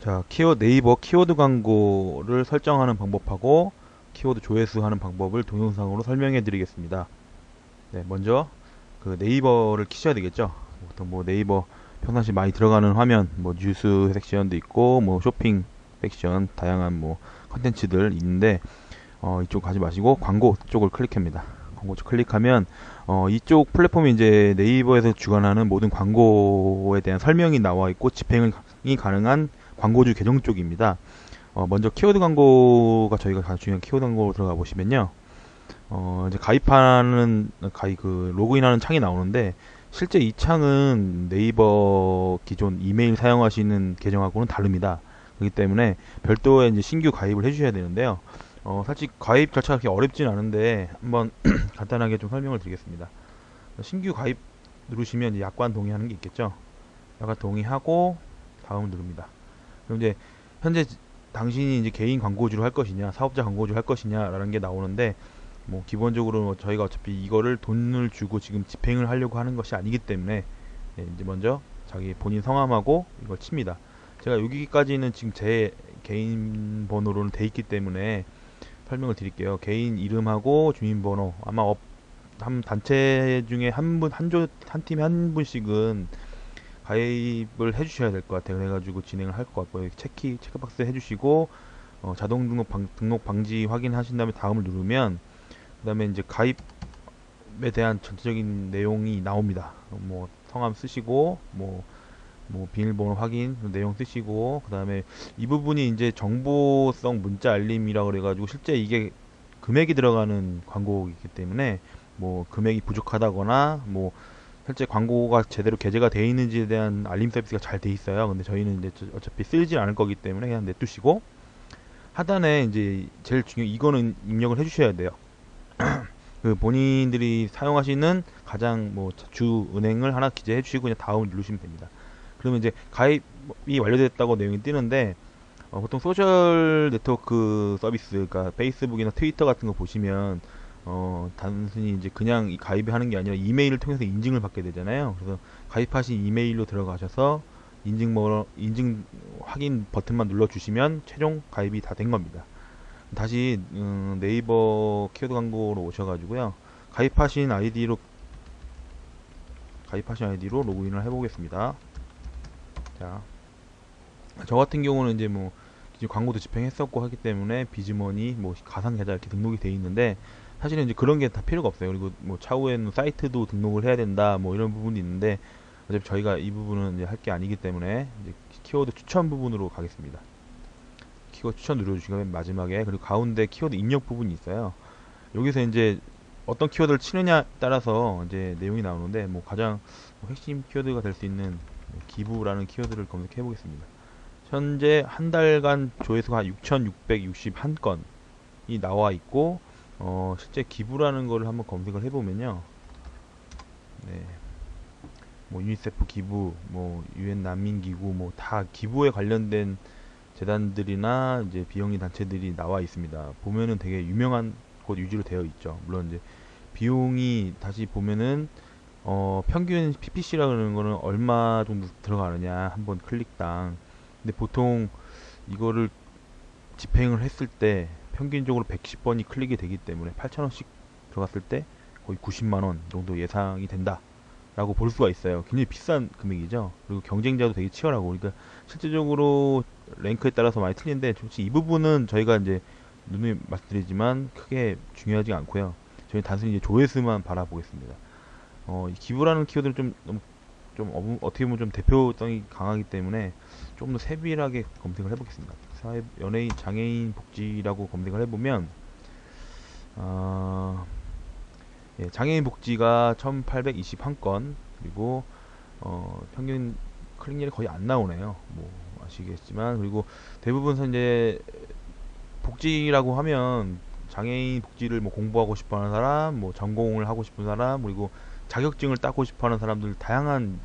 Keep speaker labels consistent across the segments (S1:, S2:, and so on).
S1: 자, 키워드 네이버 키워드 광고를 설정하는 방법하고 키워드 조회수 하는 방법을 동영상으로 설명해 드리겠습니다. 네, 먼저 그 네이버를 키셔야 되겠죠. 보통 뭐 네이버 평상시 많이 들어가는 화면, 뭐 뉴스 섹션도 있고, 뭐 쇼핑 섹션, 다양한 뭐 컨텐츠들 있는데, 어, 이쪽 가지 마시고 광고 쪽을 클릭합니다. 광고 쪽 클릭하면, 어, 이쪽 플랫폼이 이제 네이버에서 주관하는 모든 광고에 대한 설명이 나와 있고, 집행이 가능한 광고주 계정 쪽입니다. 어, 먼저 키워드 광고가 저희가 가장 중요한 키워드 광고로 들어가 보시면요. 어, 이제 가입하는, 가입, 그, 로그인하는 창이 나오는데, 실제 이 창은 네이버 기존 이메일 사용하시는 계정하고는 다릅니다. 그렇기 때문에 별도의 이제 신규 가입을 해주셔야 되는데요. 어, 사실 가입 절차가 그렇게 어렵진 않은데, 한번 간단하게 좀 설명을 드리겠습니다. 신규 가입 누르시면 약관 동의하는 게 있겠죠. 약관 동의하고, 다음을 누릅니다. 그럼 이제, 현재 당신이 이제 개인 광고주로 할 것이냐, 사업자 광고주로 할 것이냐라는 게 나오는데, 뭐 기본적으로 뭐 저희가 어차피 이거를 돈을 주고 지금 집행을 하려고 하는 것이 아니기 때문에 예, 이제 먼저 자기 본인 성함하고 이걸 칩니다. 제가 여기까지는 지금 제 개인 번호로는 돼 있기 때문에 설명을 드릴게요. 개인 이름하고 주민번호 아마 업, 한 단체 중에 한 분, 한 조, 한 팀에 한 분씩은 가입을 해주셔야 될 것 같아요. 그래가지고 진행을 할 것 같고요. 체크, 체크박스 해주시고, 어, 자동 등록, 방, 등록 방지 확인하신 다음에 다음을 누르면, 그 다음에 이제 가입에 대한 전체적인 내용이 나옵니다. 뭐 성함 쓰시고 뭐, 뭐 비밀번호 확인 내용 쓰시고 그 다음에 이 부분이 이제 정보성 문자 알림이라 그래가지고 실제 이게 금액이 들어가는 광고이기 때문에 뭐 금액이 부족하다거나 뭐 실제 광고가 제대로 게재가 되어 있는지에 대한 알림 서비스가 잘 돼 있어요. 근데 저희는 이제 어차피 쓰지 않을 거기 때문에 그냥 내두시고 하단에 이제 제일 중요 이거는 입력을 해주셔야 돼요. 그 본인들이 사용하시는 가장 뭐 주 은행을 하나 기재해 주시고 그냥 다음 누르시면 됩니다. 그러면 이제 가입이 완료됐다고 내용이 뜨는데 어, 보통 소셜 네트워크 서비스, 그러니까 페이스북이나 트위터 같은 거 보시면 어, 단순히 이제 그냥 가입을 하는 게 아니라 이메일을 통해서 인증을 받게 되잖아요. 그래서 가입하신 이메일로 들어가셔서 인증 뭐 인증 확인 버튼만 눌러 주시면 최종 가입이 다 된 겁니다. 다시 음, 네이버 키워드 광고로 오셔가지고요 가입하신 아이디로 가입하신 아이디로 로그인을 해보겠습니다 자 저 같은 경우는 이제 뭐 광고도 집행했었고 하기 때문에 비즈머니 뭐 가상 계좌 이렇게 등록이 돼 있는데 사실은 이제 그런 게 다 필요가 없어요 그리고 뭐 차후에는 사이트도 등록을 해야 된다 뭐 이런 부분이 있는데 어차피 저희가 이 부분은 이제 할 게 아니기 때문에 이제 키워드 추천 부분으로 가겠습니다 키워드 추천 누르주시면 마지막에 그리고 가운데 키워드 입력 부분이 있어요. 여기서 이제 어떤 키워드를 치느냐에 따라서 이제 내용이 나오는데 뭐 가장 핵심 키워드가 될 수 있는 기부라는 키워드를 검색해 보겠습니다. 현재 한 달간 조회수가 6,661건이 나와 있고 어 실제 기부라는 거를 한번 검색을 해보면요. 네. 뭐 유니세프 기부, 뭐 유엔 난민 기구, 뭐 다 기부에 관련된 재단들이나 이제 비영리 단체들이 나와 있습니다. 보면은 되게 유명한 곳 위주로 되어 있죠. 물론 이제 비용이 다시 보면은 어 평균 PPC라 그러는 거는 얼마 정도 들어가느냐 한번 클릭당. 근데 보통 이거를 집행을 했을 때 평균적으로 110번이 클릭이 되기 때문에 8,000원씩 들어갔을 때 거의 90만 원 정도 예상이 된다. 라고 볼 수가 있어요. 굉장히 비싼 금액이죠. 그리고 경쟁자도 되게 치열하고 그러니까 실제적으로 랭크에 따라서 많이 틀린데 솔직히 이 부분은 저희가 이제 눈에 말씀드리지만 크게 중요하지 않고요. 저희 단순히 이제 조회수만 바라보겠습니다. 어, 이 기부라는 키워드는 좀좀 어, 어떻게 보면 좀 대표성이 강하기 때문에 좀 더 세밀하게 검색을 해보겠습니다. 사회 연예인 장애인 복지라고 검색을 해보면 어, 예, 장애인 복지가 1821건 그리고 어, 평균 클릭률이 거의 안 나오네요. 뭐 아시겠지만 그리고 대부분 이제 복지라고 하면 장애인 복지를 뭐 공부하고 싶어하는 사람, 뭐 전공을 하고 싶은 사람, 그리고 자격증을 따고 싶어하는 사람들 다양한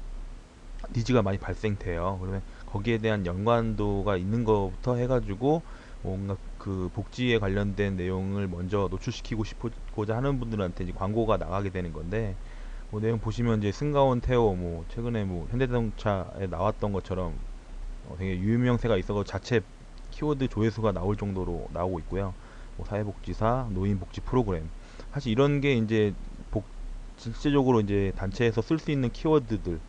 S1: 니즈가 많이 발생돼요. 그러면 거기에 대한 연관도가 있는 것부터 해가지고 뭔가 그 복지에 관련된 내용을 먼저 노출시키고 싶고자 하는 분들한테 이제 광고가 나가게 되는 건데 뭐 내용 보시면 이제 승가원 태호 뭐 최근에 뭐 현대자동차에 나왔던 것처럼 어, 되게 유명세가 있어서 자체 키워드 조회수가 나올 정도로 나오고 있고요. 뭐 사회복지사, 노인복지 프로그램. 사실 이런 게 이제 복, 실제적으로 이제 단체에서 쓸 수 있는 키워드들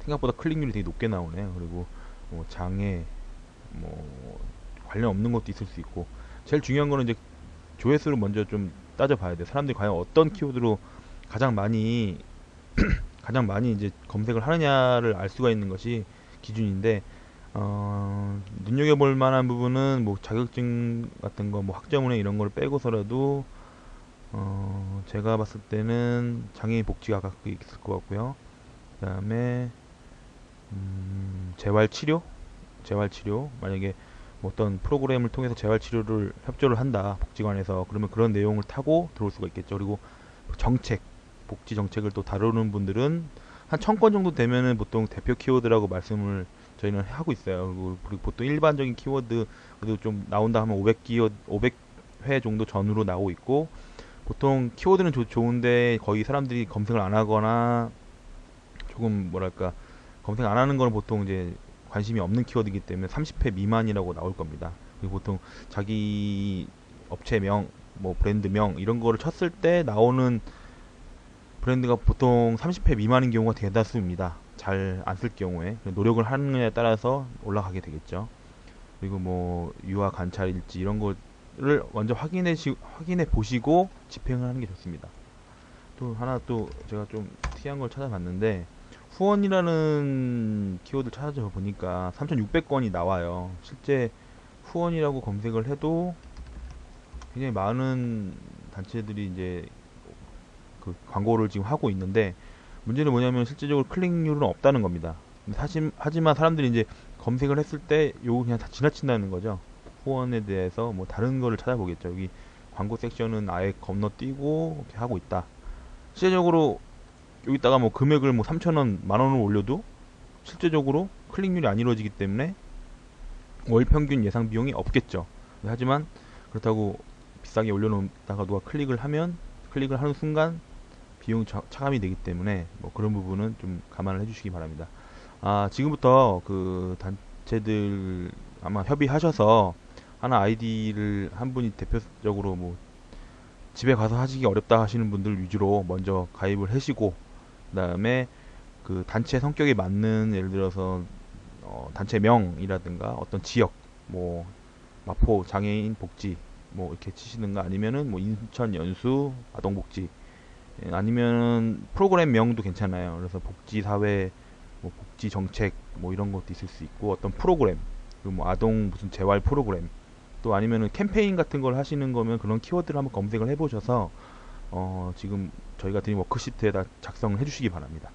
S1: 생각보다 클릭률이 되게 높게 나오네요. 그리고 뭐 장애, 뭐 관련 없는 것도 있을 수 있고 제일 중요한 거는 이제 조회수를 먼저 좀 따져봐야 돼. 사람들이 과연 어떤 키워드로 가장 많이 가장 많이 이제 검색을 하느냐를 알 수가 있는 것이 기준인데 어, 눈여겨볼 만한 부분은 뭐 자격증 같은 거, 뭐 학점은행 이런 거를 빼고서라도 어, 제가 봤을 때는 장애인 복지가 갖고 있을 것 같고요. 그다음에 음, 재활치료, 재활치료 만약에 뭐 어떤 프로그램을 통해서 재활치료를 협조를 한다 복지관에서 그러면 그런 내용을 타고 들어올 수가 있겠죠. 그리고 정책, 복지 정책을 또 다루는 분들은 한 천 건 정도 되면은 보통 대표 키워드라고 말씀을 저희는 하고 있어요. 그리고, 보통 일반적인 키워드 그래도 좀 나온다 하면 500 키워드 500회 정도 전후로 나오고 있고 보통 키워드는 조- 좋은데 거의 사람들이 검색을 안 하거나 조금 뭐랄까 검색 안 하는 거는 보통 이제 관심이 없는 키워드이기 때문에 30회 미만이라고 나올 겁니다. 그리고 보통 자기 업체명, 뭐 브랜드명 이런 거를 쳤을 때 나오는 브랜드가 보통 30회 미만인 경우가 대다수입니다. 잘 안 쓸 경우에 노력을 하느냐에 따라서 올라가게 되겠죠. 그리고 뭐 유아 관찰일지 이런 거를 먼저 확인해 시, 확인해 보시고 집행을 하는 게 좋습니다. 또 하나 또 제가 좀 특이한 걸 찾아봤는데 후원이라는 키워드 찾아보니까 3,600건이 나와요. 실제 후원이라고 검색을 해도 굉장히 많은 단체들이 이제 그 광고를 지금 하고 있는데 문제는 뭐냐면 실제적으로 클릭률은 없다는 겁니다. 사실, 하지만 사람들이 이제 검색을 했을 때 요거 그냥 다 지나친다는 거죠. 후원에 대해서 뭐 다른 거를 찾아보겠죠. 여기 광고 섹션은 아예 건너뛰고 이렇게 하고 있다. 실제적으로 여기다가 뭐 금액을 뭐 3,000원, 만 원을 올려도 실제적으로 클릭률이 안 이루어지기 때문에 월 평균 예상 비용이 없겠죠. 하지만 그렇다고 비싸게 올려놓다가 누가 클릭을 하면 클릭을 하는 순간 비용 차, 차감이 되기 때문에 뭐 그런 부분은 좀 감안을 해주시기 바랍니다. 아 지금부터 그 단체들 아마 협의하셔서 하나 아이디를 한 분이 대표적으로 뭐 집에 가서 하시기 어렵다 하시는 분들 위주로 먼저 가입을 하시고 그다음에 그 단체 성격에 맞는 예를 들어서 어, 단체 명이라든가 어떤 지역 뭐 마포 장애인 복지 뭐 이렇게 치시는가 아니면은 뭐 인천 연수 아동 복지 예, 아니면은 프로그램 명도 괜찮아요. 그래서 복지 사회 뭐 복지 정책 뭐 이런 것도 있을 수 있고 어떤 프로그램 그리고 뭐 아동 무슨 재활 프로그램 또 아니면은 캠페인 같은 걸 하시는 거면 그런 키워드를 한번 검색을 해보셔서 어 지금 저희가 드린 워크시트에다 작성을 해주시기 바랍니다.